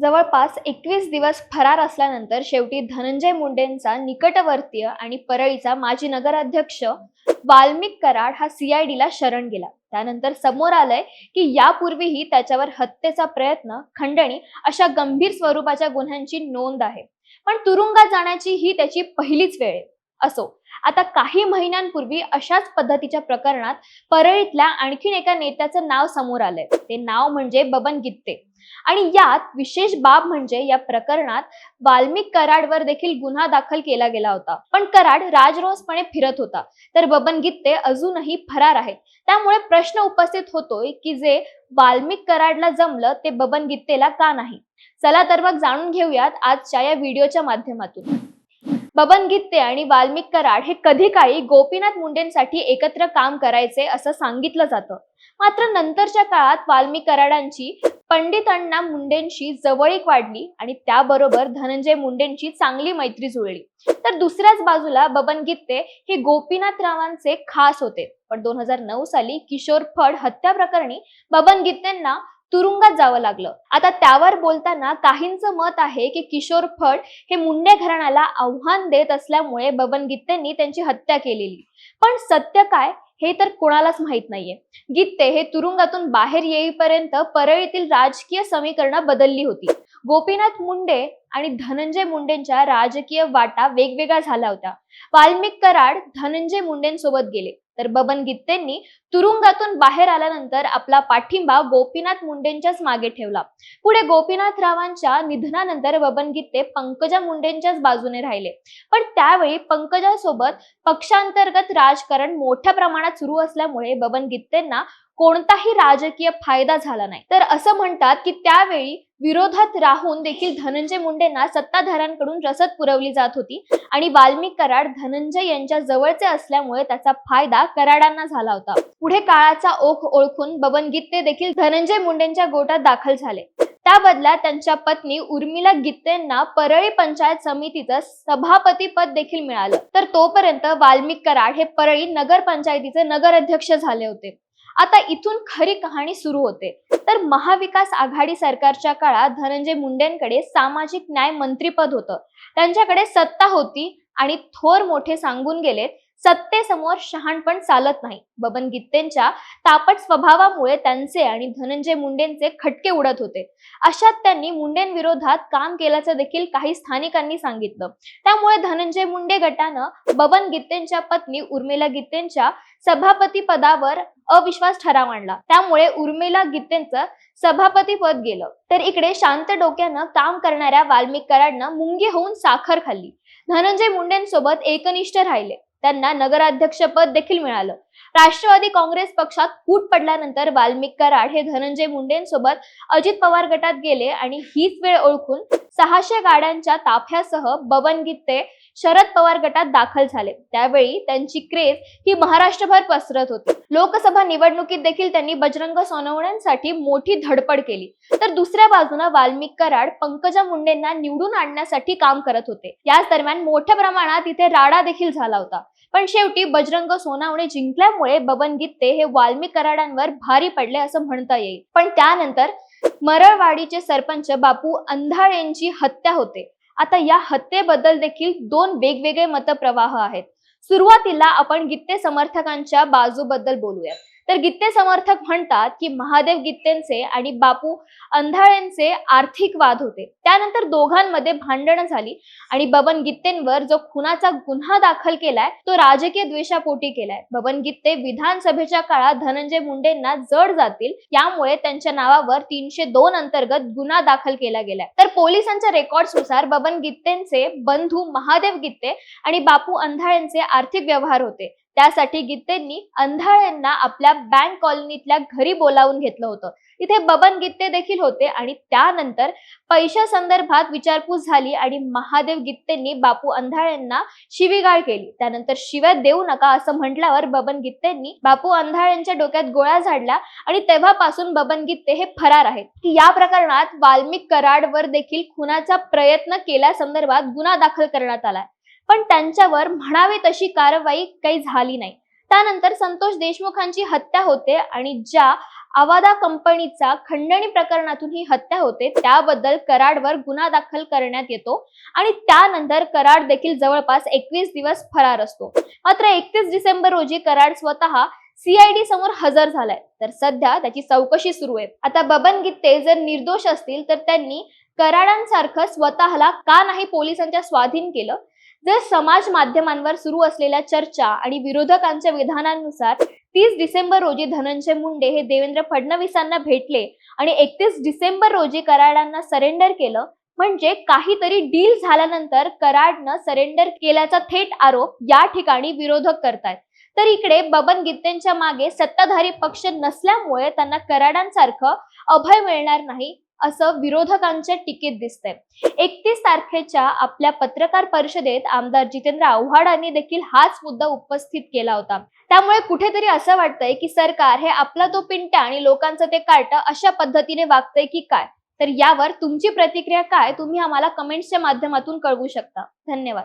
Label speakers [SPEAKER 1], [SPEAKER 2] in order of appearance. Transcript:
[SPEAKER 1] जवळपास एकवीस दिवस फरार असल्यानंतर शेवटी धनंजय मुंडेंचा निकटवर्तीय आणि परळीचा माजी नगराध्यक्ष वाल्मिक कराड हा सीआयडीला शरण गेला. त्यानंतर समोर आलंय की यापूर्वीही त्याच्यावर हत्येचा प्रयत्न खंडणी अशा गंभीर स्वरूपाच्या गुन्ह्यांची नोंद आहे. पण तुरुंगात जाण्याची ही त्याची पहिलीच वेळ आहे. असो. आता काही महिन्यांपूर्वी अशाच पद्धतीच्या प्रकरणात परळीतल्या आणखीन एका नेत्याचं नाव समोर आलंय. ते नाव म्हणजे बबन गित्ते. आणि यात विशेष बाब म्हणजे या प्रकरणात वाल्मिक कराडवर देखील गुन्हा दाखल केला गेला होता. पण कराड राजरोसपणे फिरत होता. तर बबन गित्ते अजूनही फरार आहेत. त्यामुळे प्रश्न उपस्थित होतोय की जे वाल्मिक कराडला जमलं ते बबन गित्तेला का नाही? चला तर मग जाणून घेऊयात आजच्या या व्हिडिओच्या माध्यमातून. बबन गित्ते आणि वाल्मिक कराड हे कधी काळी गोपीनाथ मुंडेंसाठी एकत्र काम करायचे असं सांगितलं जातं. मात्र नंतरच्या काळात वाल्मिक कराडांची पंडित अण्णा मुंडेंशी जवळीक वाढली आणि त्याबरोबर धनंजय मुंडेंची चांगली मैत्री जुळली. तर दुसऱ्याच बाजूला बबन गित्ते हे गोपीनाथ रावांचे खास होते. पण दोन हजार नऊ साली किशोर फड हत्या प्रकरणी बबन गित्तेंना तुरुंगात जावं लागलं. आता त्यावर बोलताना काहींचं मत आहे की किशोर फड हे मुंडे घराण्याला आव्हान देत असल्यामुळे बबन गित्तेंनी त्यांची हत्या केलेली. पण सत्य काय हे तर कोणालाच माहीत नाहीये. गित्ते हे तुरुंगातून बाहेर येईपर्यंत परळीतील राजकीय समीकरणं बदलली होती. गोपीनाथ मुंडे आणि धनंजय मुंडेंच्या राजकीय वाटा वेगवेगळ्या झाल्या होत्या. वाल्मिक कराड धनंजय मुंडेंसोबत गेले. तर बबन गित्तेंनी तुरुंगातून बाहेर आल्यानंतर आपला पाठिंबा गोपीनाथ मुंडेंच्याच मागे ठेवला. पुढे गोपीनाथ रावांच्या निधनानंतर बबन गित्ते पंकजा मुंडेंच्याच बाजूने राहिले. पण त्यावेळी पंकजासोबत पक्षांतर्गत राजकारण मोठ्या प्रमाणात सुरू असल्यामुळे बबन गित्तेंना कोणताही राजकीय फायदा झाला नाही. तर असं म्हणतात की त्यावेळी विरोधात राहून देखील धनंजय मुंडेंना सत्ताधाऱ्यांकडून रसद पुरवली जात होती आणि वाल्मिक कराड धनंजय यांच्या जवळचे असल्यामुळे त्याचा फायदा कराडांना झाला होता. पुढे काळाचा ओघ ओळखून बबन गित्ते देखील धनंजय मुंडेंच्या गोटात दाखल झाले. त्या बदल्यात त्यांच्या पत्नी उर्मिला गित्तेंना परळी पंचायत समितीचं सभापती पद देखील मिळालं. तर तोपर्यंत वाल्मिक कराड हे परळी नगर पंचायतीचे नगराध्यक्ष झाले होते. आता इथून खरी कहाणी सुरू होते. तर महाविकास आघाडी सरकारच्या काळात धनंजय मुंडेंकडे सामाजिक न्याय मंत्रीपद होतं. त्यांच्याकडे सत्ता होती आणि थोर मोठे सांगून गेलेत सत्तेसमोर शहाणपण चालत नाही. बबन गित्तेंच्या तापट स्वभावामुळे त्यांचे आणि धनंजय मुंडेंचे खटके उडत होते. अशात त्यांनी मुंडेंविरोधात काम केल्याचं देखील काही स्थानिकांनी सांगितलं. त्यामुळे धनंजय मुंडे गटानं बबन गित्तेंच्या पत्नी उर्मिला गित्तेंच्या सभापती पदावर अविश्वास ठराव आणला त्यामुळे उर्मिला गित्तेंचं सभापती पद गेलं. तर इकडे शांत डोक्यानं काम करणाऱ्या वाल्मिक कराडनं मुंगी होऊन साखर खाल्ली. धनंजय मुंडेंसोबत एकनिष्ठ राहिले. त्यांना नगराध्यक्ष पद देखील मिळालं. राष्ट्रवादी काँग्रेस पक्षात फूट पडल्यानंतर वाल्मिक कराड हे धनंजय मुंडेंसोबत अजित पवार गटात गेले आणि हीच वेळ ओळखून सहाशे गाड्यांच्या ताफ्यासह बवन गित्ते शरद पवार गटात दाखल झाले. त्यावेळी त्यांची क्रेज ही महाराष्ट्रभर पसरत होती. लोकसभा निवडणुकीत देखील त्यांनी बजरंग सोनवण्यांसाठी मोठी धडपड केली. तर दुसऱ्या बाजूला वाल्मिक कराड पंकजा मुंडेंना निवडून आणण्यासाठी काम करत होते. याच दरम्यान मोठ्या प्रमाणात इथे राडा देखील झाला होता. पण शेवटी बजरंग सोनावणे जिंकल्या जिंकल्यामुळे बबन गित्ते हे वाल्मी कराडांवर भारी पडले असं म्हणता येईल. पण त्यानंतर मरळवाडीचे सरपंच बापू अंधाळेंची हत्या होते. आता या हत्येबद्दल देखील दोन वेगवेगळे मतप्रवाह आहेत. सुरुवातीला आपण गित्ते समर्थकांच्या बाजूबद्दल बोलूया तर गित्ते समर्थक म्हणतात की महादेव गित्तेंचे आणि बापू अंधाळेंचे आर्थिक वाद होते. त्यानंतर दोघांमध्ये भांडणं झाली आणि बबन गित्तेंवर जो खुनाचा गुन्हा दाखल केलाय तो राजकीय द्वेषापोटी केलाय. बबन गित्ते विधानसभेच्या काळात धनंजय मुंडेंना जड जातील यामुळे त्यांच्या नावावर तीनशे दोन अंतर्गत गुन्हा दाखल केला गेलाय. तर पोलिसांच्या रेकॉर्डनुसार बबन गित्तेंचे बंधू महादेव गित्ते आणि बापू अंधाळेंचे आर्थिक व्यवहार होते. त्यासाठी गित्तेंनी अंधाळ्यांना आपल्या बँक कॉलनीतल्या घरी बोलावून घेतलं होतं. तिथे बबन गित्ते देखील होते आणि त्यानंतर पैशा संदर्भात विचारपूस झाली आणि महादेव गित्तेंनी बापू अंधाळ्यांना शिवीगाळ केली. त्यानंतर शिव्या देऊ नका असं म्हटल्यावर बबन गित्तेंनी बापू अंधाळ्यांच्या डोक्यात गोळ्या झाडल्या आणि तेव्हापासून बबन गित्ते हे फरार आहेत. या प्रकरणात वाल्मिक कराडवर देखील खुनाचा प्रयत्न केल्या संदर्भात गुन्हा दाखल करण्यात आलाय. पण त्यांच्यावर म्हणावी तशी कारवाई काही झाली नाही. त्यानंतर संतोष देशमुखांची हत्या होते आणि ज्या आवादा कंपनीचा खंडणी प्रकरणातून ही हत्या होते त्याबद्दल कराडवर गुन्हा दाखल करण्यात येतो आणि त्यानंतर कराड देखील जवळपास एकवीस दिवस फरार असतो. मात्र एकतीस डिसेंबर रोजी कराड स्वतः सीआयडी समोर हजर झालाय. तर सध्या त्याची चौकशी सुरू आहे. आता बबन गीते जर निर्दोष असतील तर त्यांनी कराडांसारखं स्वतःला का नाही पोलिसांच्या स्वाधीन केलं? जर समाज माध्यमांवर सुरू असलेल्या चर्चा आणि विरोधकांच्या विधानांनुसार तीस डिसेंबर रोजी धनंजय मुंडे हे देवेंद्र फडणवीसांना भेटले आणि एकतीस डिसेंबर रोजी कराडांना सरेंडर केलं म्हणजे काहीतरी डील झाल्यानंतर कराडनं सरेंडर केल्याचा थेट आरोप या ठिकाणी विरोधक करतायत. तर इकडे बबन गित्तेंच्या मागे सत्ताधारी पक्ष नसल्यामुळे त्यांना कराडांसारखं अभय मिळणार नाही. असं विरोधकांच्या टीकेत दिसतंय. एकतीस तारखेच्या आपल्या पत्रकार परिषदेत आमदार जितेंद्र आव्हाडांनी देखील हाच मुद्दा उपस्थित केला होता. त्यामुळे कुठेतरी असं वाटतंय की सरकार हे आपला तो पिंटा आणि लोकांचं ते कार्ट अशा पद्धतीने वागतंय की काय? तर यावर तुमची प्रतिक्रिया काय? तुम्ही आम्हाला कमेंट्सच्या माध्यमातून कळवू शकता. धन्यवाद.